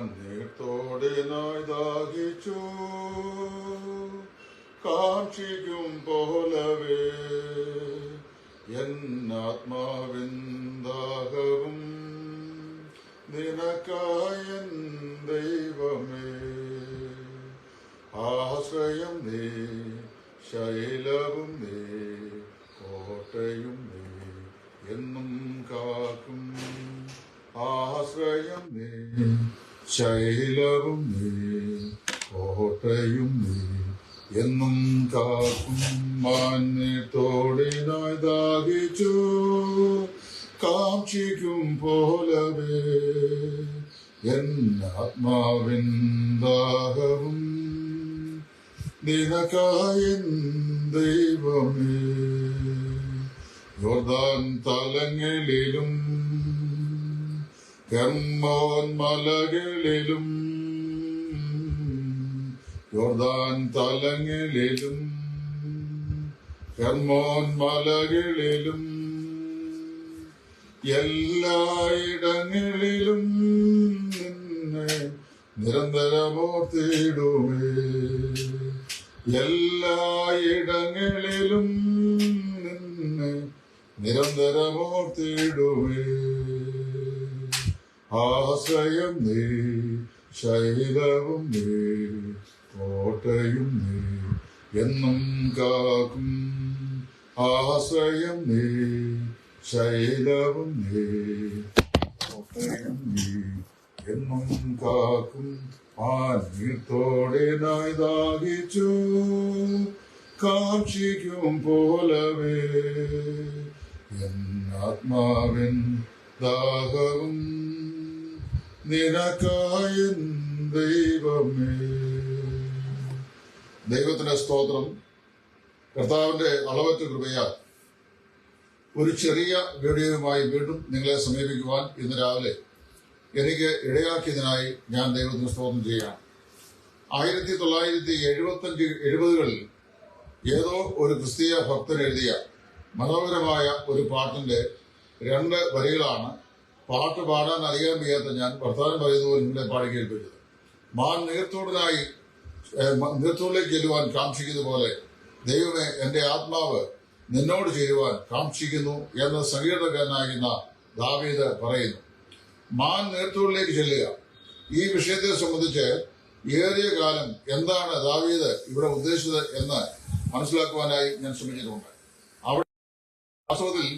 നീർത്തോടിനായി ദാഹിച്ചു കാക്ഷിക്കും പോലവേ. എന്നാത്മാവിൻ നിനക്കായ ദൈവമേ. ആശ്രയം നീ ശൈലവും നീ കോട്ടയും നീ എന്നും കാക്കും. ആശ്രയം നീ ശൈലവും നീ കോട്ടയും നീ. എന്നും കാക്കും മാന്യത്തോടിനായി ദാഹിച്ചു. കാക്ഷിക്കും പോലവേ എന്നാത്മാവിൻ ദാഹവും. നിനക്കായി ദൈവമേ യോർദാൻ തലങ്ങളിലും കർമ്മോൻ മലകളിലും യോർദാൻ തലങ്ങളിലും കർമ്മോൻ മലകളിലും എല്ലായിടങ്ങളിലും നിന്നെ നിരന്തരമോർത്തിടുമേ. എല്ലായിടങ്ങളിലും നിന്നെ നിരന്തരമോർത്തിടുമേ. ആശ്രയം നീ ശൈലവും നീ കോട്ടയും നീ എന്നും കാക്കും. ആശ്രയം നീ ശൈലവും നീ കോട്ടയും നീ എന്നും കാക്കും. ആ നീർത്തോടെ നായി ദാഹിച്ചു കാക്ഷിക്കും പോലവേ. എന്നാത്മാവിൻ ദാഹവും നിനക്കായൻ ദൈവമേ. ദൈവത്തിന്റെ സ്തോത്രം. കർത്താവിന്റെ അളവറ്റ കൃപയാൽ ഒരു ചെറിയ വീഡിയോയുമായി വീണ്ടും നിങ്ങളെ സമീപിക്കുവാൻ ഇന്ന് രാവിലെ എനിക്ക് ഇടയാക്കിയതിനായി ഞാൻ ദൈവത്തിന് സ്തോത്രം ചെയ്യാം ആയിരത്തി തൊള്ളായിരത്തി എഴുപത്തഞ്ച് എഴുപതുകളിൽ ഏതോ ഒരു ക്രിസ്തീയ ഭക്തൻ എഴുതിയ മനോഹരമായ ഒരു പാട്ടിന്റെ രണ്ട് വരികളാണ് പാട്ട് പാടാൻ അറിയാൻ വയ്യാത്ത ഞാൻ വർത്തമാനം പറയുന്നത് നിങ്ങളെ പാടി കേൾപ്പിച്ചത്. മാൻ നീർത്തോടിനായി നീർത്തോടിലേക്ക് ചെല്ലുവാൻ കാക്ഷിക്കുന്ന പോലെ ദൈവമേ എന്റെ ആത്മാവ് നിന്നോട് ചേരുവാൻ കാക്ഷിക്കുന്നു എന്ന് സങ്കീർണകനായിരുന്ന ദാവീദ് പറയുന്നു. മാൻ നീർത്തോടിലേക്ക് ചെല്ലുക. ഈ വിഷയത്തെ സംബന്ധിച്ച് ഏറിയ കാലം എന്താണ് ദാവീദ് ഇവിടെ ഉദ്ദേശിച്ചത് എന്ന് മനസ്സിലാക്കുവാനായി ഞാൻ ശ്രമിച്ചിട്ടുണ്ട്. അവിടെ വാസ്തവത്തിൽ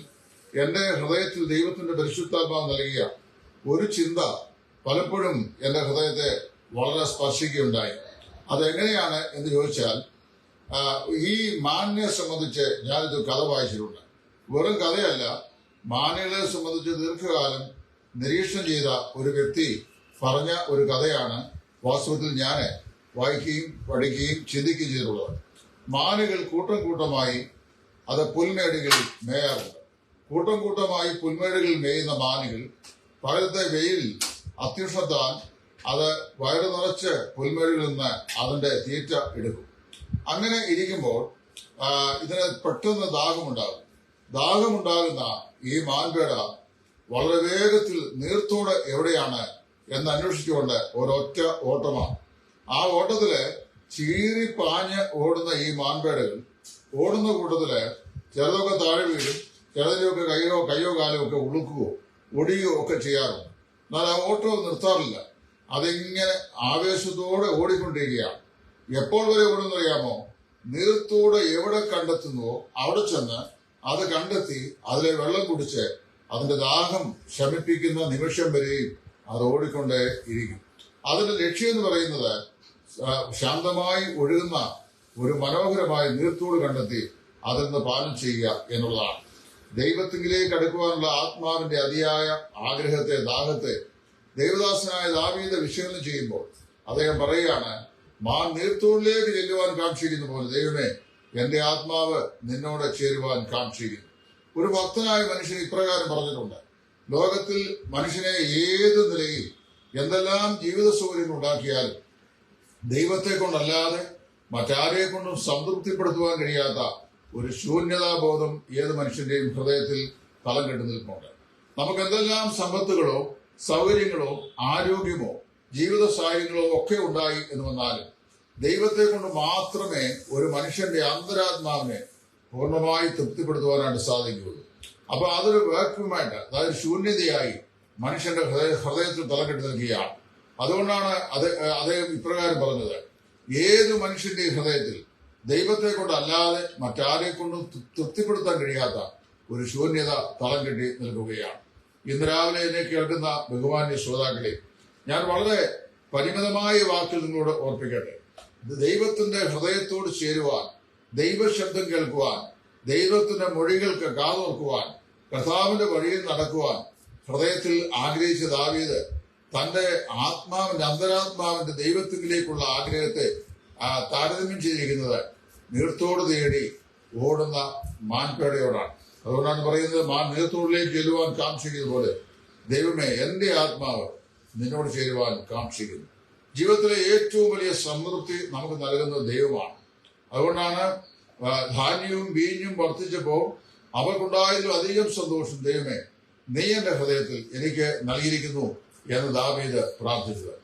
എന്റെ ഹൃദയത്തിൽ ദൈവത്തിന്റെ പരിശുദ്ധാത്മാവ് നൽകിയ ഒരു ചിന്ത പലപ്പോഴും എന്റെ ഹൃദയത്തെ വളരെ സ്പർശിക്കുകയുണ്ടായി. അതെങ്ങനെയാണ് എന്ന് ചോദിച്ചാൽ ഈ മാനിനെ സംബന്ധിച്ച് ഞാനിത് കഥ വായിച്ചിട്ടുണ്ട്. വെറും കഥയല്ല മാനുകളെ സംബന്ധിച്ച് ദീർഘകാലം നിരീക്ഷണം ചെയ്ത ഒരു വ്യക്തി പറഞ്ഞ ഒരു കഥയാണ് വാസ്തവത്തിൽ ഞാൻ വായിക്കുകയും പഠിക്കുകയും ചിന്തിക്കുകയും ചെയ്തിട്ടുള്ളത്. മാനുകൾ കൂട്ടം കൂട്ടമായി അത് പുൽമേടുകളിൽ മേയാറുണ്ട്. കൂട്ടം കൂട്ടമായി പുൽമേടുകളിൽ മേയുന്ന മാനുകൾ പകലത്തെ വെയിൽ അത്യുഷ്ണത്താൽ അത് വയറ് നിറച്ച് പുൽമേടുകളിൽ നിന്ന് അതിന്റെ തീറ്റ എടുക്കും. അങ്ങനെ ഇരിക്കുമ്പോൾ ഇതിന് പെട്ടെന്ന് ദാഹമുണ്ടാകും. ദാഹമുണ്ടാകുന്ന ഈ മാൻപേട വളരെ വേഗത്തിൽ നീർത്തോട് എവിടെയാണ് എന്ന് അന്വേഷിച്ചുകൊണ്ട് ഒരൊറ്റ ഓട്ടമാണ്. ആ ഓട്ടത്തിൽ ചീറി പാഞ്ഞ് ഓടുന്ന ഈ മാൻപേടകൾ ഓടുന്ന കൂട്ടത്തിൽ ചിലതൊക്കെ താഴെ വീഴും. ചിലതിലൊക്കെ കയ്യോ കയ്യോ കാലോ ഒക്കെ ഉളുക്കുകയോ ഒടിയുകയോ ഒക്കെ ചെയ്യാറുണ്ട്. എന്നാൽ ആ ഓട്ടോ നിർത്താറില്ല. അതിങ്ങനെ ആവേശത്തോടെ ഓടിക്കൊണ്ടിരിക്കുകയാണ്. എപ്പോൾ വരെ ഓടുന്നറിയാമോ? നീർത്തോട് എവിടെ കണ്ടെത്തുന്നുവോ അവിടെ ചെന്ന് അത് കണ്ടെത്തി അതിലെ വെള്ളം കുടിച്ച് അതിന്റെ ദാഹം ശമിപ്പിക്കുന്ന നിമിഷം വരെയും അത് ഓടിക്കൊണ്ടേ ഇരിക്കും. അതിന്റെ ലക്ഷ്യം എന്ന് പറയുന്നത് ശാന്തമായി ഒഴുകുന്ന ഒരു മനോഹരമായ നീർത്തോട് കണ്ടെത്തി അതിൽ നിന്ന് പാലം ചെയ്യുക എന്നുള്ളതാണ്. ദൈവത്തിങ്കിലേക്ക് അടുക്കുവാനുള്ള ആത്മാവിന്റെ അതിയായ ആഗ്രഹത്തെ ദാഹത്തെ ദൈവദാസനായ ദാവീത വിശകലനം ചെയ്യുമ്പോൾ അദ്ദേഹം പറയുകയാണ് മാൻ നീർത്തൂണിലേക്ക് ചെല്ലുവാൻ കാക്ഷിക്കുന്ന പോലെ ദൈവമേ എന്റെ ആത്മാവ് നിന്നോട് ചേരുവാൻ കാക്ഷിക്കുന്നു ഒരു ഭക്തനായ മനുഷ്യൻ ഇപ്രകാരം പറഞ്ഞിട്ടുണ്ട് ലോകത്തിൽ മനുഷ്യനെ ഏത് നിലയിൽ എന്തെല്ലാം ജീവിത സൗകര്യങ്ങൾ ഉണ്ടാക്കിയാലും ദൈവത്തെ കൊണ്ടല്ലാതെ മറ്റാരെ കൊണ്ടും സംതൃപ്തിപ്പെടുത്തുവാൻ കഴിയാത്ത ഒരു ശൂന്യതാബോധം ഏത് മനുഷ്യന്റെയും ഹൃദയത്തിൽ തലം കെട്ടി നിൽപ്പുണ്ട്. നമുക്ക് എന്തെല്ലാം സമ്പത്തുകളോ സൗകര്യങ്ങളോ ആരോഗ്യമോ ജീവിത സാഹചര്യങ്ങളോ ഒക്കെ ഉണ്ടായി എന്ന് വന്നാലും ദൈവത്തെ കൊണ്ട് മാത്രമേ ഒരു മനുഷ്യന്റെ അന്തരാത്മാവിനെ പൂർണമായി തൃപ്തിപ്പെടുത്തുവാനായിട്ട് സാധിക്കുകയുള്ളൂ. അപ്പൊ അതൊരു വേക്കുമായിട്ട് അതായത് ശൂന്യതയായി മനുഷ്യന്റെ ഹൃദയ ഹൃദയത്തിൽ തലക്കെട്ടി നിൽക്കുകയാണ്. അതുകൊണ്ടാണ് അത് അദ്ദേഹം ഇപ്രകാരം പറഞ്ഞത്. ഏത് മനുഷ്യന്റെ ഹൃദയത്തിൽ ദൈവത്തെ കൊണ്ടല്ലാതെ മറ്റാരെ കൊണ്ടും തൃപ്തിപ്പെടുത്താൻ കഴിയാത്ത ഒരു ശൂന്യത തളം കെട്ടി നിൽക്കുകയാണ്. ഇന്ന് രാവിലെ എന്നെ കേൾക്കുന്ന ബഹുമാന്യ ശ്രോതാക്കളെ ഞാൻ വളരെ പരിമിതമായ വാക്കിൽ നിങ്ങളോട് ഓർപ്പിക്കട്ടെ. ദൈവത്തിന്റെ ഹൃദയത്തോട് ചേരുവാൻ ദൈവശബ്ദം കേൾക്കുവാൻ ദൈവത്തിന്റെ മൊഴികൾക്ക് കാതോർക്കുവാൻ കർത്താവിന്റെ വഴിയിൽ നടക്കുവാൻ ഹൃദയത്തിൽ ആഗ്രഹിച്ച ദാവീദ് തന്റെ ആത്മാവിന്റെ അന്തരാത്മാവിന്റെ ദൈവത്തിലേക്കുള്ള ആഗ്രഹത്തെ ആ, താരതമ്യം ചെയ്തിരിക്കുന്നത് നീർത്തോട് തേടി ഓടുന്ന മാൻപേടയോടാണ്. അതുകൊണ്ടാണ് പറയുന്നത് മാൻ നീർത്തോടിലേക്ക് ചെല്ലുവാൻ കാക്ഷിക്കുന്നത് പോലെ ദൈവമേ എന്റെ ആത്മാവ് നിന്നോട് ചേരുവാൻ കാക്ഷിക്കുന്നു. ജീവിതത്തിലെ ഏറ്റവും വലിയ സംതൃപ്തി നമുക്ക് നൽകുന്ന ദൈവമാണ്. അതുകൊണ്ടാണ് ധാന്യവും വീഞ്ഞും വർദ്ധിച്ചപ്പോൾ അവർക്കുണ്ടായതിലും അധികം സന്തോഷം ദൈവമേ നീ എന്റെ ഹൃദയത്തിൽ എനിക്ക് നൽകിയിരിക്കുന്നു എന്ന് ദാവീദ് പ്രാർത്ഥിച്ചത്.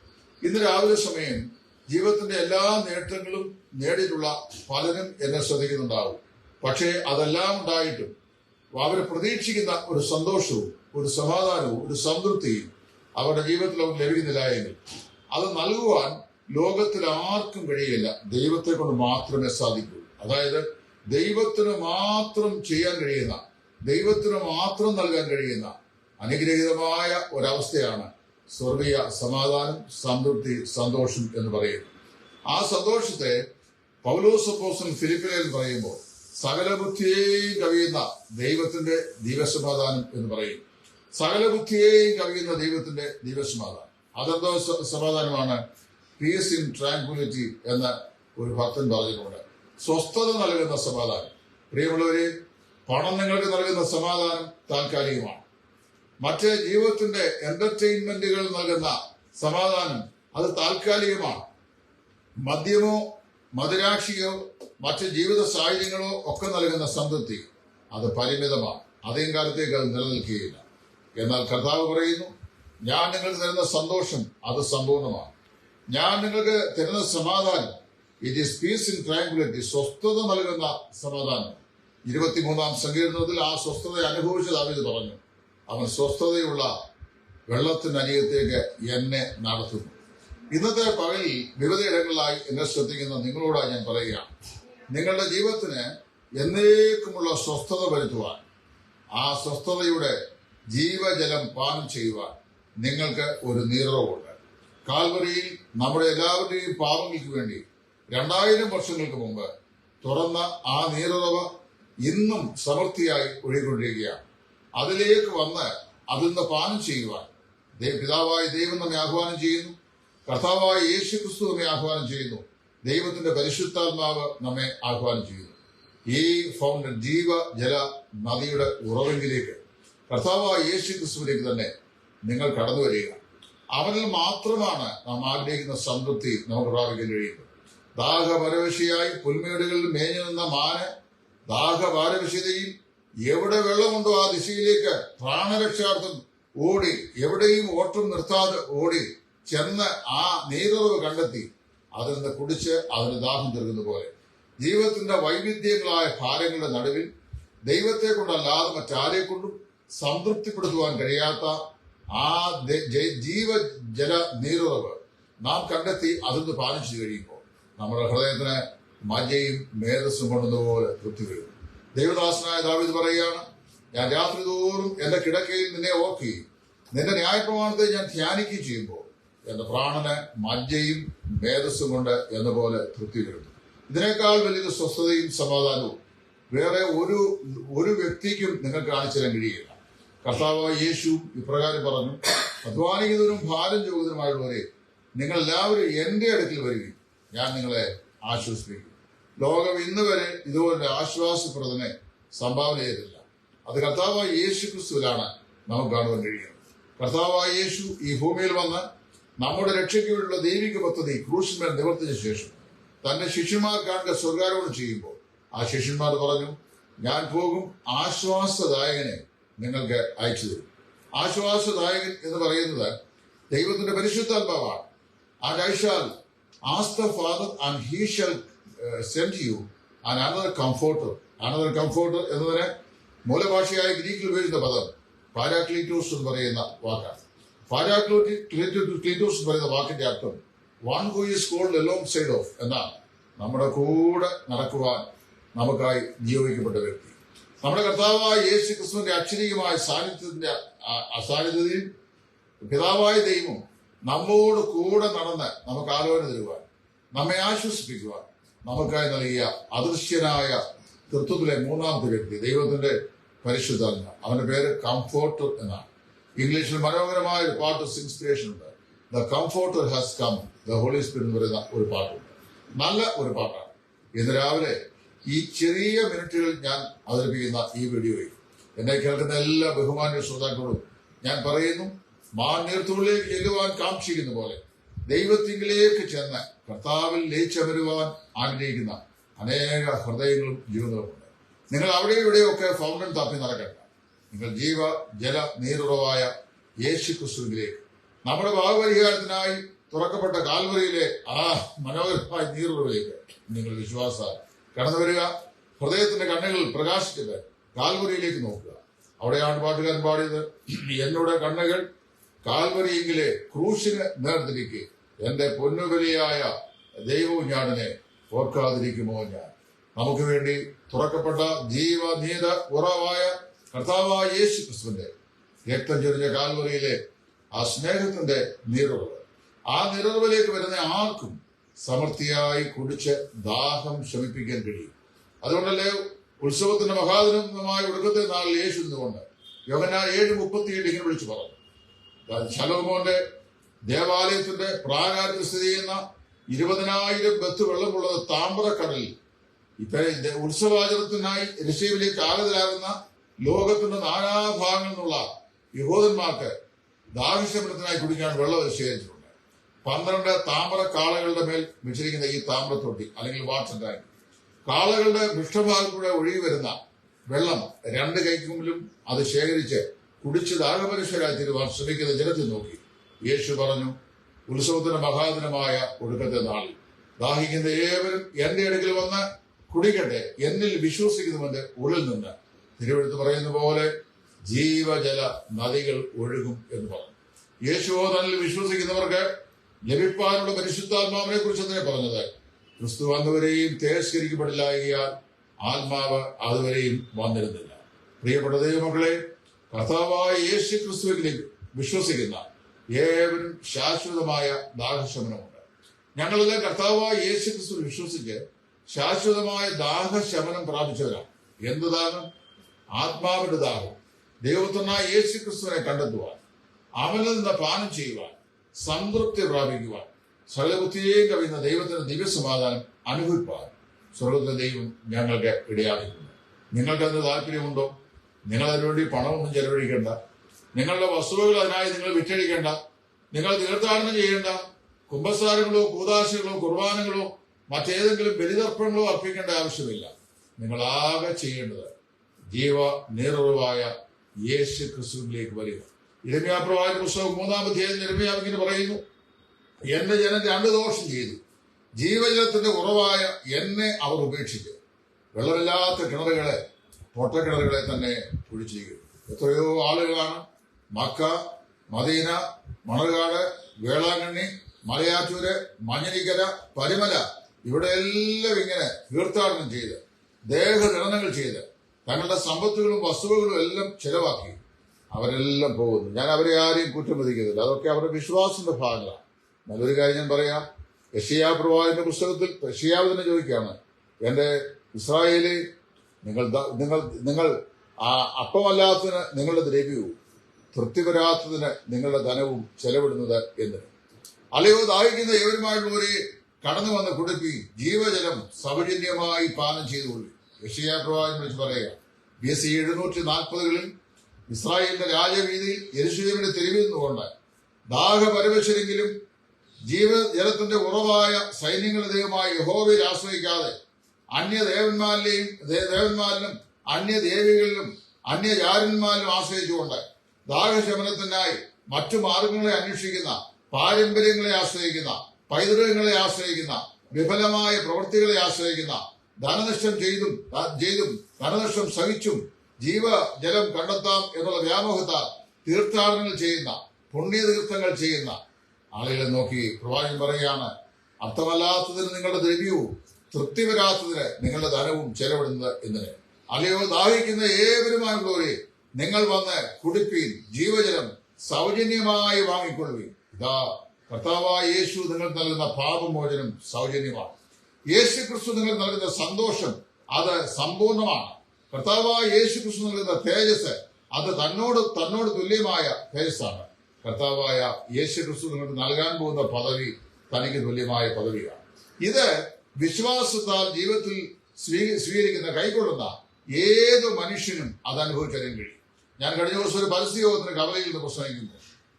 ഇന്ന് രാവിലെ സമയം ജീവിതത്തിന്റെ എല്ലാ നേട്ടങ്ങളും നേടിയിട്ടുള്ള പലരും എന്നെ ശ്രദ്ധിക്കുന്നുണ്ടാവും. പക്ഷേ അതെല്ലാം ഉണ്ടായിട്ടും അവർ പ്രതീക്ഷിക്കുന്ന ഒരു സന്തോഷവും ഒരു സമാധാനവും ഒരു സംതൃപ്തിയും അവരുടെ ജീവിതത്തിൽ ലഭിക്കുന്നില്ല എങ്കിൽ അത് നൽകുവാൻ ലോകത്തിൽ ആർക്കും കഴിയില്ല. ദൈവത്തെ കൊണ്ട് മാത്രമേ സാധിക്കൂ. അതായത് ദൈവത്തിന് മാത്രം ചെയ്യാൻ കഴിയുന്ന ദൈവത്തിന് മാത്രം നൽകാൻ കഴിയുന്ന അനുഗ്രഹീതമായ ഒരവസ്ഥയാണ് സ്വർഗീയ സമാധാനം സംതൃപ്തി സന്തോഷം എന്ന് പറയുന്നു. ആ സന്തോഷത്തെ പൗലോസപ്പോസൻ ഫിലിപ്പിനയിൽ പറയുമ്പോൾ സകല ബുദ്ധിയെയും കവിയുന്ന ദൈവത്തിന്റെ ദീപസമാധാനം എന്ന് പറയും. സകല ബുദ്ധിയെയും കവിയുന്ന ദൈവത്തിന്റെ ദീപസമാധാനം അതെന്തോ സമാധാനമാണ്? പീസ് ഇൻ ട്രാങ്കുലിറ്റി എന്ന ഒരു ഭക്തൻ പറഞ്ഞിട്ടുണ്ട്. സ്വസ്ഥത നൽകുന്ന സമാധാനം. പ്രിയമുള്ളവരെ പണം നിങ്ങൾക്ക് നൽകുന്ന സമാധാനം താൽക്കാലികമാണ്. മറ്റ് ജീവിതത്തിന്റെ എന്റർടൈൻമെന്റുകൾ നൽകുന്ന സമാധാനം അത് താൽക്കാലികമാണ്. മദ്യമോ മധുരാക്ഷിയോ മറ്റ് ജീവിത സാഹചര്യങ്ങളോ ഒക്കെ നൽകുന്ന സംതൃപ്തി അത് പരിമിതമാണ്. അധികം കാലത്തേക്ക് അത് നിലനിൽക്കുകയില്ല. എന്നാൽ കർത്താവ് പറയുന്നു ഞാൻ നിങ്ങൾ തരുന്ന സന്തോഷം അത് സമ്പൂർണമാണ് ഞാൻ നിങ്ങൾക്ക് തരുന്ന സമാധാനം it is peace in tranquillity സ്വസ്ഥത നൽകുന്ന സമാധാനം. ഇരുപത്തിമൂന്നാം സങ്കീർണത്തിൽ ആ സ്വസ്ഥത അനുഭവിച്ചതാണ് ഇത് പറഞ്ഞു അവൻ സ്വസ്ഥതയുള്ള വെള്ളത്തിനരികത്തേക്ക് എന്നെ നടത്തുന്നു. ഇന്നത്തെ പകലിൽ വിവിധയിടങ്ങളിലായി എന്നെ ശ്രദ്ധിക്കുന്ന നിങ്ങളോടാണ് ഞാൻ പറയുകയാണ്. നിങ്ങളുടെ ജീവിതത്തിന് എന്നേക്കുമുള്ള സ്വസ്ഥത വരുത്തുവാൻ ആ സ്വസ്ഥതയുടെ ജീവജലം പാനം ചെയ്യുവാൻ നിങ്ങൾക്ക് ഒരു നീറവുണ്ട്. കാൽവരിയിൽ നമ്മുടെ എല്ലാവരുടെയും പാപങ്ങൾക്ക് വേണ്ടി രണ്ടായിരം വർഷങ്ങൾക്ക് മുമ്പ് തുറന്ന ആ നീറവ ഇന്നും സമൃദ്ധിയായി ഒഴുകിക്കൊണ്ടിരിക്കുകയാണ്. അതിലേക്ക് വന്ന് അതിൽ നിന്ന് പാനം ചെയ്യുവാൻ. പിതാവായ ദൈവം നമ്മെ ആഹ്വാനം ചെയ്യുന്നു. കർത്താവായ യേശു ക്രിസ്തു നമ്മെ ആഹ്വാനം ചെയ്യുന്നു. ദൈവത്തിന്റെ പരിശുദ്ധാത്മാവ് നമ്മെ ആഹ്വാനം ചെയ്യുന്നു. ഈ ഫൗണ്ടൻ ജീവ ജല നദിയുടെ ഉറവെങ്കിലേക്ക് കർത്താവായ യേശു ക്രിസ്തുവിലേക്ക് തന്നെ നിങ്ങൾ കടന്നു വരിക. അവനിൽ മാത്രമാണ് നാം ആഗ്രഹിക്കുന്ന സംതൃപ്തി നമുക്ക് പ്രാപിക്കാൻ കഴിയുന്നത്. ദാഹപരവശിയായി പുൽമേടുകളിൽ മേഞ്ഞു നിന്ന മാന് ദാഹപാരവശതയിൽ എവിടെ വെള്ളമുണ്ടോ ആ ദിശയിലേക്ക് പ്രാണരക്ഷാർത്ഥം ഓടി എവിടെയും ഓട്ടം നിർത്താതെ ഓടി ചെന്ന് ആ നീരുറവ് കണ്ടെത്തി. അതിൽ നിന്ന് കുടിച്ച് അതിന് ദാഹം തീർക്കുന്ന പോലെ. ജീവിതത്തിന്റെ വൈവിധ്യങ്ങളായ ഭാരങ്ങളുടെ നടുവിൽ ദൈവത്തെ കൊണ്ടല്ലാതെ മറ്റാരെ കൊണ്ടും സംതൃപ്തിപ്പെടുത്തുവാൻ കഴിയാത്ത ആ ജീവ ജല നാം കണ്ടെത്തി അതിൽ നിന്ന് പാലിച്ചു കഴിയുമ്പോൾ നമ്മുടെ ഹൃദയത്തിന് മജയും മേധസ്സും കൊണ്ടതുപോലെ തൃപ്തി വരും. ദൈവദാസനായ ദാവിദ് പറയുകയാണ് ഞാൻ രാത്രി തോറും എന്റെ കിടക്കയിൽ നിന്നെ ഓർക്കുകയും നിന്റെ ന്യായപ്രമാണത്തെ ഞാൻ ധ്യാനിക്കുകയും ചെയ്യുമ്പോൾ എന്റെ പ്രാണന് മജ്ജയും മേധസ്സും കൊണ്ട് എന്ന പോലെ തൃപ്തി വരുന്നു ഇതിനേക്കാൾ വലിയൊരു സ്വസ്ഥതയും സമാധാനവും വേറെ ഒരു ഒരു വ്യക്തിക്കും നിങ്ങൾക്ക് കാണിച്ചു തരാൻ കഴിയില്ല. കർത്താവ് യേശു ഇപ്രകാരം പറഞ്ഞു അധ്വാനിക്കുന്നതിനും ഭാരം ചോദിക്കുന്നതുമായുള്ളവരെ നിങ്ങൾ എല്ലാവരും എന്റെ അടുക്കൽ വരികയും ഞാൻ നിങ്ങളെ ആശ്വസിപ്പിക്കും. ലോകം ഇന്ന് വരെ ഇതുപോലെ ആശ്വാസപ്രദനെ സംഭാവന ചെയ്തില്ല അത് കർത്താവായ യേശു ക്രിസ്തുവിലാണ് നമുക്ക് കാണുവാൻ കഴിയുന്നത്. കർത്താവായ യേശു ഈ ഭൂമിയിൽ വന്ന് നമ്മുടെ രക്ഷയ്ക്ക് ദൈവിക പദ്ധതി ക്രൂശിന്മേൽ നിവർത്തിച്ച ശേഷം തന്റെ ശിഷ്യന്മാർ കാണുക സ്വർഗാരോപണം ചെയ്യുമ്പോൾ ആ ശിഷ്യന്മാർ പറഞ്ഞു ഞാൻ പോകും ആശ്വാസദായകനെ നിങ്ങൾക്ക് അയച്ചു തരും. ആശ്വാസദായകൻ എന്ന് പറയുന്നത് ദൈവത്തിന്റെ പരിശുദ്ധാത്മാവാണ്. ആ as the father and he shall send you and another comforter another comforter എന്നതിന് മൂലഭാഷയായ ഗ്രീക്കിൽ ഉപയോഗിക്കുന്ന പദം. പാരാക്ലീറ്റോസ് എന്ന് പറയുന്ന വാക്കാണ്. പാരാക്ലോറ്റിക്ലീറ്റോസ് എന്ന് പറയുന്ന വാക്കിന്റെ അർത്ഥം one who is called alongside of എന്നാണ്. നമ്മുടെ കൂടെ നടക്കുവാൻ നമുക്കായി നിയോഗിക്കപ്പെട്ട വ്യക്തി. നമ്മുടെ കർത്താവായ യേശു ക്രിസ്തുവിന്റെ അക്ഷരീയമായ സാന്നിധ്യത്തിന്റെ അസാന്നിധ്യതയിൽ പിതാവായ ദൈവം നമ്മോട് കൂടെ നടന്ന് നമുക്ക് ആലോചന തരുവാൻ നമ്മെ ആശ്വസിപ്പിക്കുവാൻ നമുക്കായി നൽകിയ അദൃശ്യനായ തൃത്വത്തിലെ മൂന്നാമത്തെ വ്യക്തി ദൈവത്തിന്റെ പരിശുദ്ധാത്മ അവന്റെ പേര് കംഫോർട്ടർ എന്നാണ്. ഇംഗ്ലീഷിൽ മനോഹരമായ ഒരു പാട്ട് ഇൻസ്പിറേഷൻ ഉണ്ട്. The comforter has come the holy spirit പറയുന്ന ഒരു പാട്ടുണ്ട്. നല്ല ഒരു പാട്ടാണ്. ഇന്ന് രാവിലെ ഈ ചെറിയ മിനിറ്റുകൾ ഞാൻ അവതരിപ്പിക്കുന്ന ഈ വീഡിയോയിൽ എന്നെ കേൾക്കുന്ന എല്ലാ ബഹുമാന്യ ശ്രോതാക്കളോടും ഞാൻ പറയുന്നു മാന്യർത്തുള്ളിലേക്ക് ചെല്ലുവാൻ കാക്ഷിക്കുന്ന പോലെ ദൈവത്തിങ്കിലേക്ക് ചെന്ന് കർത്താവിൽ ലയിച്ചമരുവാൻ ആഗ്രഹിക്കുന്ന അനേക ഹൃദയങ്ങളും ജീവിതങ്ങളുമുണ്ട് നിങ്ങൾ അവിടെ ഇവിടെയൊക്കെ ഫൗണ്ടൻ തപ്പി നടക്കണ്ട. നിങ്ങൾ ജീവ ജല നീരുറവായ യേശു ക്രിസ്തുവിലേക്ക് നമ്മുടെ ഭാവപരിഹാരത്തിനായി തുറക്കപ്പെട്ട കാൽവറിയിലെ ആ മനോഹരമായ നീറുറവിലേക്ക് നിങ്ങൾ വിശ്വാസ കടന്നു വരിക. ഹൃദയത്തിന്റെ കണ്ണുകൾ പ്രകാശിച്ചത് കാൽവറിയിലേക്ക് നോക്കുക. അവിടെയാണ് പാട്ടുകാരൻ പാടിയത്. എന്നോട് കണ്ണുകൾ കാൽവരിയെങ്കിലെ ക്രൂശിന് നേർത്തിരിക്കെ. എന്റെ പൊന്നുകലിയായ ദൈവവും ഞാടിനെ ഓർക്കാതിരിക്കുമോ ഞാൻ? നമുക്ക് വേണ്ടി തുറക്കപ്പെട്ട ജീവനീത ഉറവായ കർത്താവായ യേശു ക്രിസ്തുവിന്റെ രക്തം ചൊരിഞ്ഞ കാൽവറിയിലെ ആ സ്നേഹത്തിന്റെ നീറുറവ് ആ നിറവിലേക്ക് വരുന്ന ആർക്കും സമൃദ്ധിയായി കുടിച്ച് ദാഹം ശമിപ്പിക്കാൻ കഴിയും. അതുകൊണ്ടല്ലേ ഉത്സവത്തിന്റെ മഹാദിനമായ ഒടുക്കത്തെ നാളിൽ യേശു നിന്നുകൊണ്ട് യോഗന ഏഴ് മുപ്പത്തിയേഴ് ഇങ്ങനെ വിളിച്ചു പറഞ്ഞു. ശലോമോന്റെ ദേവാലയത്തിന്റെ പ്രാകാരത്തിൽ സ്ഥിതി ചെയ്യുന്ന ഇരുപതിനായിരം ബത്ത് വെള്ളമുള്ളത് താമ്രക്കടലിൽ. ഇപ്പൊ ഉത്സവാചരണത്തിനായി ഋഷിയിലേക്ക് ആഗതരാകുന്ന ലോകത്തിന്റെ നാനാഭാഗങ്ങളിൽ നിന്നുള്ള യഹോദന്മാർക്ക് ദാഹശമനത്തിനായി കുടിക്കാൻ വെള്ളം ശേഖരിച്ചിട്ടുണ്ട്. പന്ത്രണ്ട് താമ്ര കാളകളുടെ മേൽ വെച്ചിരിക്കുന്ന ഈ താമ്രത്തൊട്ടി അല്ലെങ്കിൽ വാട്ടർ ടാങ്ക് കാളകളുടെ പൃഷ്ഠഭാഗത്തൂടെ ഒഴുകി വരുന്ന വെള്ളം രണ്ട് കൈക്കുമ്പിലും അത് ശേഖരിച്ച് കുടിച്ച് ദാഹപരിശരായി തീരുവാൻ ശ്രമിക്കുന്ന ജനത്തിൽ നോക്കി. യേശു പറഞ്ഞു ഉത്സവത്തിന്റെ മഹാദിനമായ ഒടുക്കത്തെ നാളിൽ ദാഹിക്കുന്ന ഏവരും എന്റെ അടുക്കൽ വന്ന് കുടിക്കട്ടെ എന്നിൽ വിശ്വസിക്കുന്നവന്റെ ഉള്ളിൽ നിന്ന്. തിരുവഴുത്ത് പറയുന്ന പോലെ ജീവജല നദികൾ ഒഴുകും എന്ന് പറഞ്ഞു. യേശുവോ തന്നിൽ വിശ്വസിക്കുന്നവർക്ക് ലഭിപ്പാനുള്ള പരിശുദ്ധാത്മാവിനെ കുറിച്ച് തന്നെ പറഞ്ഞത് ക്രിസ്തു വന്നവരെയും തേജസ്കരിക്കപ്പെടില്ലായകയാൽ ആത്മാവ് അതുവരെയും വന്നിരുന്നില്ല. പ്രിയപ്പെട്ട ദൈവമക്കളെ കർത്താവായ യേശു ക്രിസ്തുവിലേക്ക് വിശ്വസിക്കുന്ന ഏവരും ശാശ്വതമായ ദാഹശമനമുണ്ട്. ഞങ്ങളെല്ലാം കർത്താവായ യേശു ക്രിസ്തു വിശ്വസിച്ച് ശാശ്വതമായ ദാഹശമനം പ്രാപിച്ചവരാണ്. എന്ത് ദാഹം? ആത്മാവിന്റെ ദാഹം. ദൈവത്തനായ യേശു ക്രിസ്തുവിനെ കണ്ടെത്തുവാൻ അവനിൽ നിന്ന് പാനം ചെയ്യുവാൻ സംതൃപ്തി പ്രാപിക്കുവാൻ സ്വലബുദ്ധിയേയും കവിയുന്ന ദൈവത്തിന്റെ ദിവ്യസമാധാനം അനുഭവിപ്പാൻ സ്വർഗത്തിലെ ദൈവം ഞങ്ങൾക്ക് ഇടയാക്കുന്നു നിങ്ങൾക്ക് അതിന് താല്പര്യമുണ്ടോ നിങ്ങൾ അതിനുവേണ്ടി പണമൊന്നും ചെലവഴിക്കേണ്ട. നിങ്ങളുടെ വസ്തുവകൾ അതിനായി നിങ്ങൾ വിറ്റഴിക്കേണ്ട നിങ്ങൾ തീർത്ഥാടനം ചെയ്യേണ്ട കുംഭസാരങ്ങളോ കൂതാശകളോ കുർബാനകളോ മറ്റേതെങ്കിലും ബലിതർപ്പണങ്ങളോ അർപ്പിക്കേണ്ട ആവശ്യമില്ല. നിങ്ങൾ ആകെ ചെയ്യേണ്ടത് ജീവ നീറുറവായ യേശു ക്രിസ്തുവിലേക്ക് വരിക ഇരമ്യാപ്രവായ പുസ്തകം മൂന്നാം അധ്യായം പറയുന്നു. എന്റെ ജനം രണ്ട് ദോഷം ചെയ്തു. ജീവജലത്തിന്റെ കുറവായ എന്നെ അവർ ഉപേക്ഷിച്ചു. വെള്ളമില്ലാത്ത കിണറുകളെ പൊട്ടക്കിണറുകളെ തന്നെ കുഴിച്ചിരിക്കും എത്രയോ ആളുകളാണ് മക്ക മദീന മണർകാട് വേളാങ്കണ്ണി മലയാറ്റൂര് മഞ്ഞനിക്കര പരിമല ഇവിടെ എല്ലാം ഇങ്ങനെ തീർത്ഥാടനം ചെയ്ത് ദേഹദണനങ്ങൾ ചെയ്ത് തങ്ങളുടെ സമ്പത്തുകളും വസ്തുവകളും എല്ലാം ചെലവാക്കി അവരെല്ലാം പോകുന്നു. ഞാൻ അവരെ ആരെയും കുറ്റം വിധിക്കുന്നില്ല. അതൊക്കെ അവരുടെ വിശ്വാസത്തിന്റെ ഭാഗമാണ് നല്ലൊരു കാര്യം ഞാൻ പറയാം. യഷിയാ പ്രവാഹിന്റെ പുസ്തകത്തിൽ യഷിയാവ് തന്നെ ചോദിക്കുകയാണ് എന്റെ ഇസ്രായേലി നിങ്ങൾ നിങ്ങൾ നിങ്ങൾ ആ അപ്പമല്ലാത്തതിന് നിങ്ങളുടെ ദ്രവ്യവും തൃപ്തി വരാത്തതിന് നിങ്ങളുടെ ധനവും ചെലവിടുന്നത് എന്തിന് അലയോ ദാഹിക്കുന്ന ഏവരുമായിട്ടുള്ളവരെ കടന്നു വന്ന് കുടുപ്പി ജീവജലം സൗജന്യമായി പാനം ചെയ്തുകൊള്ളു. യഷിയാ പ്രവാചകൻ വിളിച്ച് പറയുക ബി എസ് സി എഴുന്നൂറ്റി നാൽപ്പതുകളിൽ ഇസ്രായേലിന്റെ രാജവീതിയിൽ യരിശുദേവിന്റെ തെരുവിൽ നിന്നുകൊണ്ട് ദാഹപരവശരെങ്കിലും ജീവജലത്തിന്റെ ഉറവായ സൈന്യങ്ങളുടെ ദൈവമായ യഹോവയിൽ ആശ്രയിക്കാതെ അന്യദേവന്മാരിലെയും ദേവന്മാരിലെയും ദേവന്മാരിലും അന്യദേവികളിലും അന്യജാരന്മാരിലും ആശ്രയിച്ചുകൊണ്ട് ദാഹശമനത്തിനായി മറ്റു മാർഗങ്ങളെ അന്വേഷിക്കുന്ന പാരമ്പര്യങ്ങളെ ആശ്രയിക്കുന്ന പൈതൃകങ്ങളെ ആശ്രയിക്കുന്ന വിഫലമായ പ്രവൃത്തികളെ ആശ്രയിക്കുന്ന ധനനഷ്ടം ചെയ്തും ചെയ്തും ധനനഷ്ടം സഹിച്ചും ജീവജലം കണ്ടെത്താം എന്നുള്ള വ്യാമോഹത്താൽ തീർത്ഥാടനങ്ങൾ ചെയ്യുന്ന പുണ്യതീർത്ഥങ്ങൾ ചെയ്യുന്ന ആളുകളെ നോക്കി പ്രവാചകൻ പറയുകയാണ് അർത്ഥമല്ലാത്തതിന് നിങ്ങളുടെ ദ്രവ്യവും തൃപ്തി വരാത്തതിന് നിങ്ങളുടെ ധനവും ചെലവിടുന്നത് എന്നിന് അല്ലയോ ദാഹിക്കുന്ന ഏവരുമായുള്ളവരെ നിങ്ങൾ വന്ന് കുടിപ്പീൻ ജീവജലം സൗജന്യമായി വാങ്ങിക്കൊള്ളുവീൻ. ഇതാ കർത്താവായ യേശു നിങ്ങൾ നൽകുന്ന പാപമോചനം സൗജന്യമാണ്. യേശു ക്രിസ്തു നിങ്ങൾ നൽകുന്ന സന്തോഷം അത് സമ്പൂർണമാണ്. കർത്താവായ യേശു ക്രിസ്തു നൽകുന്ന തേജസ് അത് തന്നോട് തന്നോട് തുല്യമായ തേജസ്സാണ്. കർത്താവായ യേശു ക്രിസ്തു നിങ്ങൾക്ക് നൽകാൻ പോകുന്ന പദവി തനിക്ക് തുല്യമായ പദവിയാണ്. ഇത് വിശ്വാസത്താൽ ജീവിതത്തിൽ സ്വീ- സ്വീകരിക്കുന്ന കൈക്കൊള്ളുന്ന ഏത് മനുഷ്യനും അത് അനുഭവിച്ചറിയാൻ കഴിയും. ഞാൻ കഴിഞ്ഞ ദിവസം ഒരു പരസ്യയോഗത്തിന് കവലയിൽ നിന്ന് പ്രസംഗിക്കുന്നു.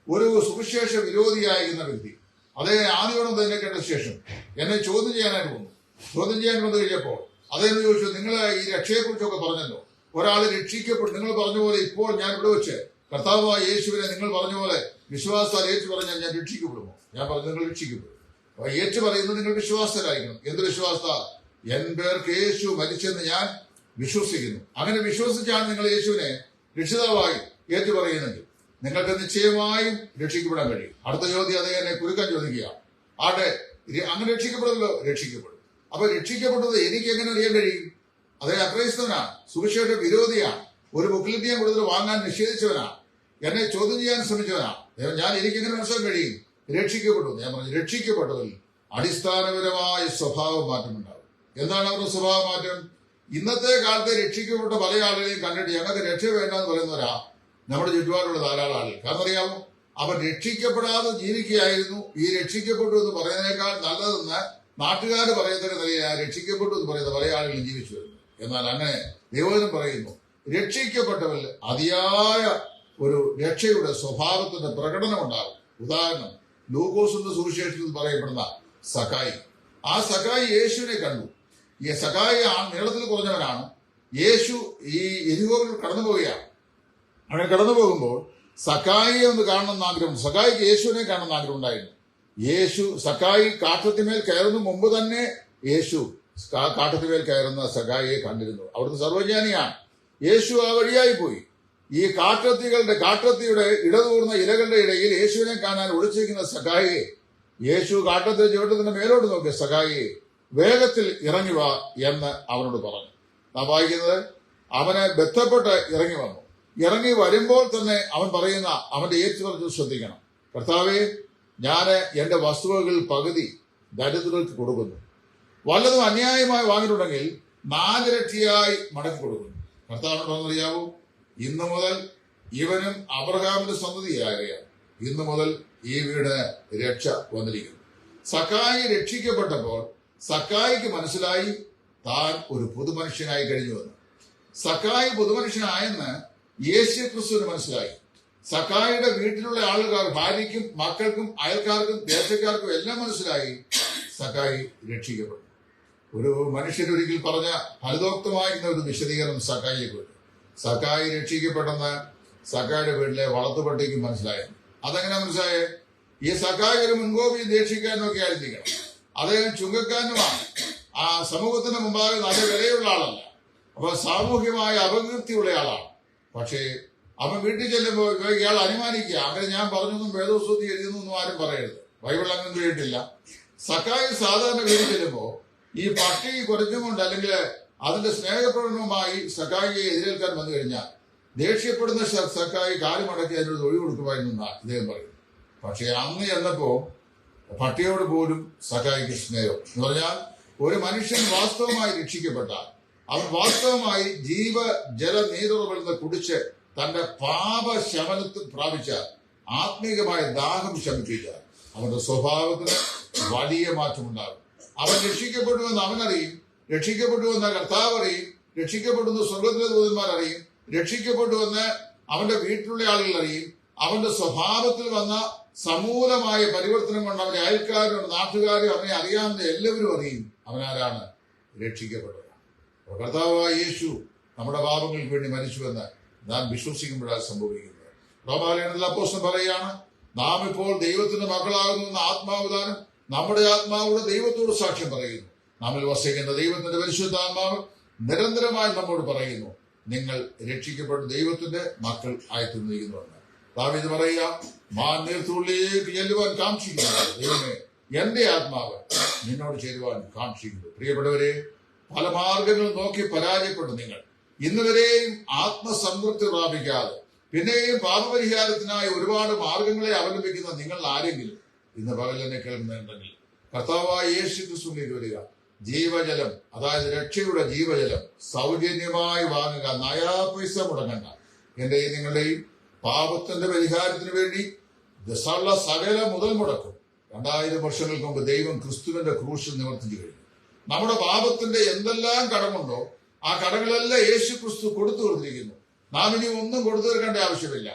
ഒരു സുവിശേഷ വിരോധിയായിരുന്ന വ്യക്തി. അതേ ആദ്യോളം തന്നെ കേട്ട ശേഷം എന്നെ ചോദ്യം ചെയ്യാനായിട്ട് വന്നു. ചോദ്യം ചെയ്യാൻ വന്നു കഴിഞ്ഞപ്പോൾ അദ്ദേഹം ചോദിച്ചു നിങ്ങൾ ഈ രക്ഷയെ രക്ഷയെക്കുറിച്ചൊക്കെ പറഞ്ഞല്ലോ. ഒരാൾ രക്ഷിക്കപ്പെട്ടു. നിങ്ങൾ പറഞ്ഞ പോലെ ഇപ്പോൾ ഞാൻ ഇവിടെ വെച്ച് കർത്താവായ യേശുവിനെ നിങ്ങൾ പറഞ്ഞ പോലെ വിശ്വാസത്താൽ ഏറ്റു പറഞ്ഞാൽ ഞാൻ രക്ഷിക്കപ്പെടുമോ? ഞാൻ പറഞ്ഞു നിങ്ങൾ രക്ഷിക്കപ്പെടും. അപ്പൊ ഏറ്റു പറയുന്നത് നിങ്ങൾ വിശ്വാസത്തിലായിരിക്കണം. എന്ത് വിശ്വാസത്താൽ എൻ പേർക്ക് യേശു മരിച്ചെന്ന് ഞാൻ വിശ്വസിക്കുന്നു. അങ്ങനെ വിശ്വസിച്ചാണ് നിങ്ങൾ യേശുവിനെ രക്ഷിതാവായി ഏറ്റു പറയുന്നെങ്കിൽ നിങ്ങൾക്ക് നിശ്ചയമായും രക്ഷിക്കപ്പെടാൻ കഴിയും. അടുത്ത ചോദ്യം അതേ എന്നെ കുരുക്കാൻ ചോദിക്കുക. ആട്ടെ അങ്ങനെ രക്ഷിക്കപ്പെടുന്നല്ലോ രക്ഷിക്കപ്പെടും. അപ്പൊ രക്ഷിക്കപ്പെട്ടത് എനിക്ക് എങ്ങനെ അറിയാൻ കഴിയും? അതേ അക്രൈസ്തവനാണ് സുവിശേഷ വിരോധിയാണ് ഒരു ബുക്കിലിറ്റിയെ കൂടുതൽ വാങ്ങാൻ നിഷേധിച്ചവനാണ് എന്നെ ചോദ്യം ചെയ്യാൻ ശ്രമിച്ചവനാണ്. ഞാൻ എനിക്ക് എങ്ങനെ മനസ്സിലാൻ കഴിയും? രക്ഷിക്കപ്പെട്ടു. ഞാൻ പറഞ്ഞു രക്ഷിക്കപ്പെട്ടതിൽ അടിസ്ഥാനപരമായ സ്വഭാവ മാറ്റമുണ്ടാകും. എന്താണ് അവരുടെ സ്വഭാവ മാറ്റം? ഇന്നത്തെ കാലത്തെ രക്ഷിക്കപ്പെട്ട പല ആളുകളെയും കണ്ടിട്ട് ഞങ്ങൾക്ക് രക്ഷ വേണ്ടെന്ന് പറയുന്നവരാ നമ്മുടെ ചുറ്റുപാടുള്ള ധാരാളം ആളുകൾ. കാരണം അറിയാമോ അവർ രക്ഷിക്കപ്പെടാതെ ജീവിക്കുകയായിരുന്നു. ഈ രക്ഷിക്കപ്പെട്ടു എന്ന് പറയുന്നതിനേക്കാൾ നല്ലതെന്ന് നാട്ടുകാർ പറയുന്നതിന് നിലയിൽ രക്ഷിക്കപ്പെട്ടു എന്ന് പറയുന്ന പല ആളുകളും ജീവിച്ചു വരുന്നു. എന്നാൽ അങ്ങനെ ദൈവജനം പറയുന്നു രക്ഷിക്കപ്പെട്ടവരിൽ അതിയായ ഒരു രക്ഷയുടെ സ്വഭാവത്തിന്റെ പ്രകടനം ഉണ്ടാകും. ഉദാഹരണം ലൂക്കോസിന്റെ സുവിശേഷത്തിൽ പറയപ്പെടുന്ന സഖായി. ആ സഖായി യേശുവിനെ കണ്ടു. ഈ സഖായി ആ നീളത്തിൽ കുറഞ്ഞവനാണ്. യേശു ഈ എരികോവിൽ കടന്നു പോവുകയാണ്. അങ്ങനെ കടന്നു പോകുമ്പോൾ സഖായി ഒന്ന് കാണണമെന്ന് ആഗ്രഹം സഖായിക്ക് യേശുവിനെ കാണണമെന്ന് ആഗ്രഹം ഉണ്ടായിരുന്നു. യേശു സഖായി കാട്ടത്തിമേൽ കയറുന്ന മുമ്പ് തന്നെ യേശു കാട്ടത്തിന്മേൽ കയറുന്ന സഖായിയെ കണ്ടിരുന്നു. അവിടുന്ന് സർവജ്ഞാനിയാണ് യേശു ആ വഴിയായി പോയി. ഈ കാട്ടത്തികളുടെ കാട്ടത്തിയുടെ ഇടതൂർന്ന ഇലകളുടെ ഇടയിൽ യേശുവിനെ കാണാൻ ഒളിച്ചിരിക്കുന്ന സഖായിയെ യേശു കാട്ടത്തിൽ ചുവട്ടത്തിന്റെ മേലോട്ട് നോക്കിയ സഖായിയെ വേഗത്തിൽ ഇറങ്ങി വാ എന്ന് അവനോട് പറഞ്ഞു. നാം വായിക്കുന്നത് അവനെ ബന്ധപ്പെട്ട് ഇറങ്ങി വന്നു. ഇറങ്ങി വരുമ്പോൾ തന്നെ അവൻ പറയുന്ന അവന്റെ ഏറ്റുപറച്ചിൽ ശ്രദ്ധിക്കണം. കർത്താവെ ഞാൻ എന്റെ വസ്തുവകൾ പകുതി ദരിദ്രർക്ക് കൊടുക്കുന്നു. വല്ലതും അന്യായമായി വാങ്ങിയിട്ടുണ്ടെങ്കിൽ നാലിരട്ടിയായി മടക്കി കൊടുക്കുന്നു. കർത്താവിനോട് പറഞ്ഞറിയാവൂ ഇന്നു മുതൽ ഇവനും അബ്രഹാമിന്റെ സന്തതിയാകുകയാണ് ഇന്നു മുതൽ ഈ വീട് രക്ഷ വന്നിരിക്കുന്നു. സക്കായി രക്ഷിക്കപ്പെട്ടപ്പോൾ സക്കായിക്ക് മനസ്സിലായി താൻ ഒരു പുതുമനുഷ്യനായി കഴിഞ്ഞുവെന്ന്. സക്കായി പുതുമനുഷ്യനായെന്ന് യേശു ക്രിസ്തുവിന് മനസ്സിലായി. സക്കായിയുടെ വീട്ടിലുള്ള ആളുകാർ ഭാര്യയ്ക്കും മക്കൾക്കും അയൽക്കാർക്കും ദേശക്കാർക്കും എല്ലാം മനസ്സിലായി സക്കായി രക്ഷിക്കപ്പെട്ടു. ഒരു മനുഷ്യൻ ഒരിക്കൽ പറഞ്ഞ ഫലിതോക്തമായിരുന്ന ഒരു വിശദീകരണം സക്കായിയെ കുറിച്ച് സക്കായി രക്ഷിക്കപ്പെട്ടെന്ന് സക്കായിയുടെ വീട്ടിലെ വളർത്തുപട്ടിക്ക് മനസ്സിലായി. അതെങ്ങനെ മനസ്സിലായേ? ഈ സക്കായി ഒരു മുൻകോപി ദേക്ഷിക്കാനൊക്കെ ആയിരിക്കണം അദ്ദേഹം ചുങ്കക്കാരനുമാണ്. ആ സമൂഹത്തിന് മുമ്പാകെ നല്ല വിലയുള്ള ആളല്ല. അപ്പൊ സാമൂഹ്യമായ അപകീർത്തിയുള്ള ആളാണ്. പക്ഷേ അവൻ വീട്ടിൽ ചെല്ലുമ്പോൾ ഇയാൾ അനുമാനിക്കുക. അങ്ങനെ ഞാൻ പറഞ്ഞൊന്നും വേദോസ്വത്തി എഴുതുന്നൊന്നും ആരും പറയരുത്. ബൈബിൾ അങ്ങനെ കേട്ടില്ല സക്കായി സാധാരണ വീട്ടിൽ ചെല്ലുമ്പോൾ ഈ പട്ടി കുറഞ്ഞുകൊണ്ട് അല്ലെങ്കിൽ അതിന്റെ സ്നേഹപ്രകടനവുമായി സക്കായിയെ എതിരേൽക്കാൻ വന്നു കഴിഞ്ഞാൽ ദേഷ്യപ്പെടുന്ന സക്കായി കാലുമടക്കി അതിനോട് ഒഴിവ് കൊടുക്കുമായിരുന്നു എന്നാണ് ഇദ്ദേഹം പറയുന്നത്. പക്ഷേ അന്ന് ചെന്നപ്പോ പട്ടിയോട് പോലും സക്കായിക്ക് സ്നേഹം. എന്ന് പറഞ്ഞാൽ ഒരു മനുഷ്യൻ വാസ്തവമായി രക്ഷിക്കപ്പെട്ടാൽ അവൻ വാസ്തവമായി ജീവ ജല നീരുറവിൽ നിന്ന് കുടിച്ച് തന്റെ പാപ ശമനത്തിൽ പ്രാപിച്ച ആത്മീകമായ ദാഹം ശമിപ്പിച്ചാൽ അവന്റെ സ്വഭാവത്തിന് വലിയ മാറ്റമുണ്ടാകും. അവൻ രക്ഷിക്കപ്പെടുമെന്ന് അവനറിയും രക്ഷിക്കപ്പെട്ടുവെന്ന് കർത്താവ് അറിയും രക്ഷിക്കപ്പെടുന്ന സ്വർഗത്തിലെ ദൂതന്മാർ അറിയും രക്ഷിക്കപ്പെട്ടുവെന്ന് അവന്റെ വീട്ടിലുള്ള ആളുകൾ അറിയും അവന്റെ സ്വഭാവത്തിൽ വന്ന സമൂലമായ പരിവർത്തനം കൊണ്ട് അവന്റെ അയൽക്കാരും നാട്ടുകാരും അവനെ അറിയാവുന്ന എല്ലാവരും അറിയും. അവനാരാണ്? രക്ഷിക്കപ്പെട്ടവരാണ് അപ്പോൾ കർത്താവായ യേശു നമ്മുടെ പാപങ്ങൾക്ക് വേണ്ടി മരിച്ചുവെന്ന് നാം വിശ്വസിക്കുമ്പോഴാണ് സംഭവിക്കുന്നത്. റോമാലയണത്തിൽ അപ്പോസ്റ്റം പറയുകയാണ് നാം ഇപ്പോൾ ദൈവത്തിന്റെ മക്കളാകുന്നു എന്ന ആത്മാവദാനം നമ്മുടെ ആത്മാവോട് ദൈവത്തോട് സാക്ഷ്യം പറയുന്നു. നമ്മിൽ വസിക്കുന്ന ദൈവത്തിന്റെ പരിശുദ്ധാത്മാവ് നിരന്തരമായി നമ്മോട് പറയുന്നു നിങ്ങൾ രക്ഷിക്കപ്പെട്ട ദൈവത്തിന്റെ മക്കൾ ആയിത്തീർന്നിരിക്കുന്നുവെന്ന് ദാവീദ് പറയുക മാൻ നീർത്തുള്ളിലേക്ക് ചെല്ലുവാൻ കാക്ഷിക്കുന്നു. എന്റെ ആത്മാവ് നിന്നോട് ചേരുവാൻ കാക്ഷിക്കുന്നു. പ്രിയപ്പെട്ടവരെ പല മാർഗങ്ങൾ നോക്കി പരാജയപ്പെട്ടു നിങ്ങൾ. ഇന്നുവരെയും ആത്മസംതൃപ്തി പ്രാപിക്കാതെ പിന്നെയും പാപപരിഹാരത്തിനായി ഒരുപാട് മാർഗങ്ങളെ അവലംബിക്കുന്ന നിങ്ങൾ ആരെങ്കിലും ഇന്ന് പകൽ തന്നെ കേൾക്കുന്നുണ്ടെങ്കിൽ കർത്താവായ യേശു ക്രിസ്തുവിലേക്ക് വരിക ജീവജലം അതായത് രക്ഷയുടെ ജീവജലം സൗജന്യമായി വാങ്ങുക നയാ പൈസ മുടങ്ങണ്ട. എന്റെയും നിങ്ങളുടെയും പാപത്തിന്റെ പരിഹാരത്തിന് വേണ്ടി ദശള്ള സകല മുതൽ മുടക്കും. രണ്ടായിരം വർഷങ്ങൾക്ക് മുമ്പ് ദൈവം ക്രിസ്തുവിന്റെ ക്രൂശിൽ നിവർത്തിച്ചു കഴിഞ്ഞു. നമ്മുടെ പാപത്തിന്റെ എന്തെല്ലാം കടമുണ്ടോ ആ കടങ്ങളെല്ലാം യേശു ക്രിസ്തു കൊടുത്തു കൊടുത്തിരിക്കുന്നു നാം ഇനി ഒന്നും കൊടുത്തു തീർക്കേണ്ട ആവശ്യമില്ല.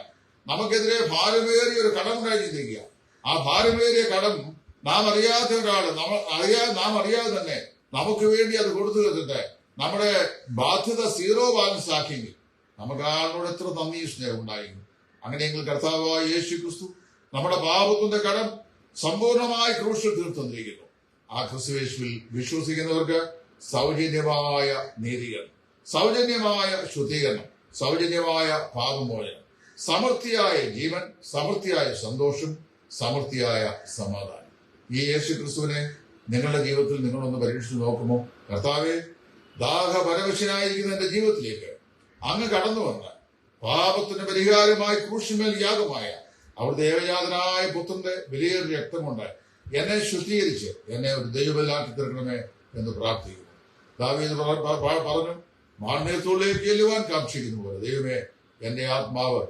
നമുക്കെതിരെ ഭാരമേറിയ ഒരു കടം ചിന്തിക്കുക ആ ഭാരമേറിയ കടം നാം അറിയാത്ത ഒരാൾ നമ്മൾ അറിയാ നാം അറിയാതെ തന്നെ നമുക്ക് വേണ്ടി അത് കൊടുത്തു തീർത്തിട്ട് നമ്മുടെ ബാധ്യത സീറോ ബാലൻസ് ആക്കിയെങ്കിൽ നമുക്ക് ആളോട് എത്ര നന്ദി സ്നേഹം ഉണ്ടായിരുന്നു അങ്ങനെയെങ്കിൽ കർത്താവായ യേശു ക്രിസ്തു നമ്മുടെ പാപത്തിന്റെ കടം സമ്പൂർണമായി ക്രൂശിൽ തീർത്തന്നിരിക്കുന്നു ആ ക്രിസ്തുവേശുവിൽ വിശ്വസിക്കുന്നവർക്ക് സൗജന്യമായ നീതീകരണം സൗജന്യമായ ശുദ്ധീകരണം സൗജന്യമായ പാപമോചനം സമൃദ്ധിയായ ജീവൻ സമൃദ്ധിയായ സന്തോഷം സമൃദ്ധിയായ സമാധാനം. ഈ യേശു ക്രിസ്തുവിനെ നിങ്ങളുടെ ജീവിതത്തിൽ നിങ്ങളൊന്ന് പരീക്ഷിച്ച് നോക്കുമോ? കർത്താവെ ദാഹപരവശനായിരിക്കുന്ന എന്റെ ജീവിതത്തിലേക്ക് അങ്ങ് കടന്നു വന്ന് പാപത്തിന് പരിഹാരമായി ക്രൂശിമേൽ യാഗമായ അവിടുത്തെ ഏകജാതനായ പുത്രന്റെ വിലയേറിയ രക്തം കൊണ്ട് എന്നെ ശുദ്ധീകരിച്ച് എന്നെ ഒരു ദൈവമല്ലാക്കി തീർക്കണമേ എന്ന് പ്രാർത്ഥിക്കുന്നു. ദാവീദ് പറഞ്ഞു മാന്യത്തോളിലേക്ക് ചെല്ലുവാൻ കാക്ഷിക്കുന്നു പോലെ. ദൈവമേ എന്റെ ആത്മാവ്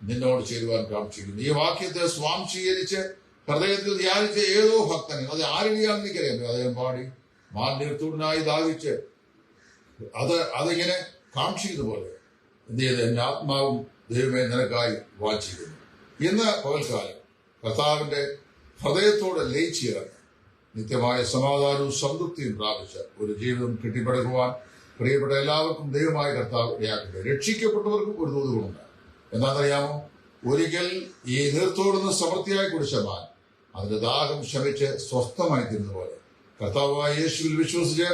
നിന്നോട് ചേരുവാൻ കാക്ഷിക്കുന്നു ഈ വാക്യത്തെ സ്വാംശീകരിച്ച് ഹൃദയത്തിൽ ധ്യാനിച്ച ഏതോ ഭക്തനെ അത് ആരുടെയാണെന്ന് എനിക്കറിയാം അദ്ദേഹം പാടി മാന്യത്തോടിനായി ദാഹിച്ച് അത് അതിങ്ങനെ കാക്ഷിക്കുന്ന പോലെ. എന്ത് ചെയ്ത് എന്റെ ആത്മാവും ദൈവമേ നിനക്കായി വാച്ചിരുന്നു ഇന്ന് പകൽക്കാലം കർത്താവിന്റെ ഹൃദയത്തോടെ ലയിച്ചിറങ്ങി നിത്യമായ സമാധാനവും സംതൃപ്തിയും പ്രാപിച്ച ഒരു ജീവിതം കെട്ടിപ്പടുക്കുവാൻ പ്രിയപ്പെട്ട എല്ലാവർക്കും ദൈവമായ കർത്താവ് ഇടയാക്കട്ടെ. രക്ഷിക്കപ്പെട്ടവർക്കും ഒരു തോതുകളുണ്ട് എന്താണെന്നറിയാമോ? ഒരിക്കൽ ഈ നീർത്തോടുന്ന സമൃദ്ധിയായി കുടിച്ച മാൻ അതിന്റെ ദാഹം ശമിച്ച് സ്വസ്ഥമായി തീരുന്ന പോലെ കർത്താവായ യേശുവിൽ വിശ്വസിച്ച്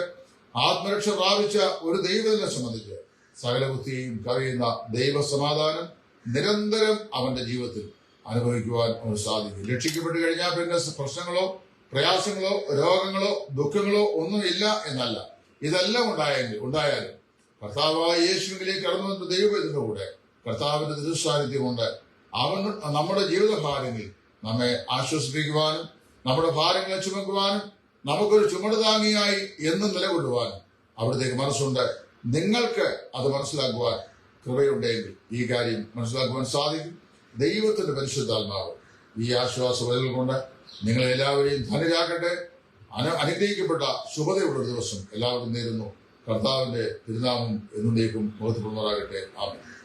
ആത്മരക്ഷ പ്രാപിച്ച ഒരു ദൈവത്തിനെ സംബന്ധിച്ച് സകല ബുദ്ധിയും കവിയുന്ന ദൈവസമാധാനം നിരന്തരം അവന്റെ ജീവിതത്തിൽ അനുഭവിക്കുവാൻ അവന് സാധിക്കും. രക്ഷിക്കപ്പെട്ട് കഴിഞ്ഞാൽ പിന്നെ പ്രശ്നങ്ങളോ പ്രയാസങ്ങളോ രോഗങ്ങളോ ദുഃഖങ്ങളോ ഒന്നുമില്ല എന്നല്ല. ഇതെല്ലാം ഉണ്ടായെങ്കിൽ ഉണ്ടായാലും കർത്താവായ യേശുവിലേക്ക് കടന്നു വന്ന ദൈവത്തിന്റെ കൂടെ കർത്താവിന്റെ തിരുസാന്നിധ്യം കൊണ്ട് അവൻ നമ്മുടെ ജീവിതഭാരങ്ങളിൽ നമ്മെ ആശ്വസിപ്പിക്കുവാനും നമ്മുടെ ഭാരങ്ങളെ ചുമക്കുവാനും നമുക്കൊരു ചുമട് താങ്ങിയായി എന്നും നിലകൊള്ളുവാനും അവിടത്തേക്ക് മനസ്സുണ്ട്. നിങ്ങൾക്ക് അത് മനസ്സിലാക്കുവാൻ കൃപയുണ്ടെങ്കിൽ ഈ കാര്യം മനസ്സിലാക്കുവാൻ സാധിക്കും. ദൈവത്തിന്റെ പരിശുദ്ധാത്മാവ് ഈ ആശ്വാസ കൊണ്ട് നിങ്ങളെ എല്ലാവരെയും ധനരാക്കട്ടെ അന അനുഗ്രഹിക്കപ്പെട്ട ശുഭതയുള്ള ദിവസം എല്ലാവർക്കും നേരുന്നു. കർത്താവിന്റെ തിരുനാമം എന്നേക്കും മുഖത്ത് ആകട്ടെ ആമേൻ.